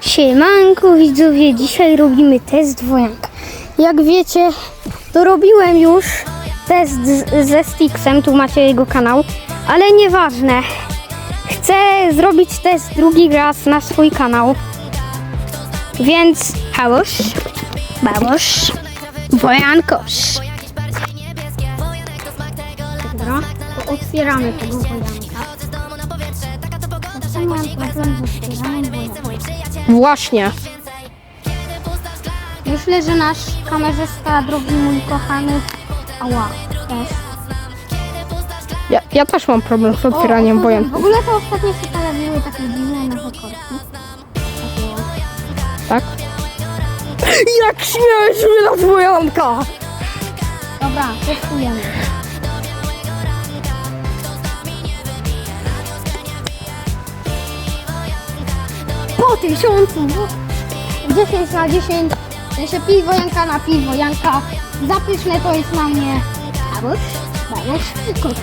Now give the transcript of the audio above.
Siemanko widzowie, dzisiaj robimy test wojanka. Jak wiecie, to robiłem już test ze Stixem, tu macie jego kanał, ale nieważne. Chcę zrobić test drugi raz na swój kanał. Więc hałosz, bałosz, wojankosz. Dobra, to otwieramy tego wojanka. Zawsze mam problem z otwieraniem wojanka. Właśnie. Myślę, że nasz kamerzysta, drogi mój kochany, ała, też. Ja, ja też mam problem z otwieraniem O. W ogóle to ostatnio się pojawiły takie dziwne nowe korki. Takie o. Tak? Jak śmiałeś wydać wojanka! Dobra, testujemy. Po tysiącu! 10 na 10. W sensie piwo Janka na piwo Janka. Zapyszne to jest na mnie. Babusz, kot.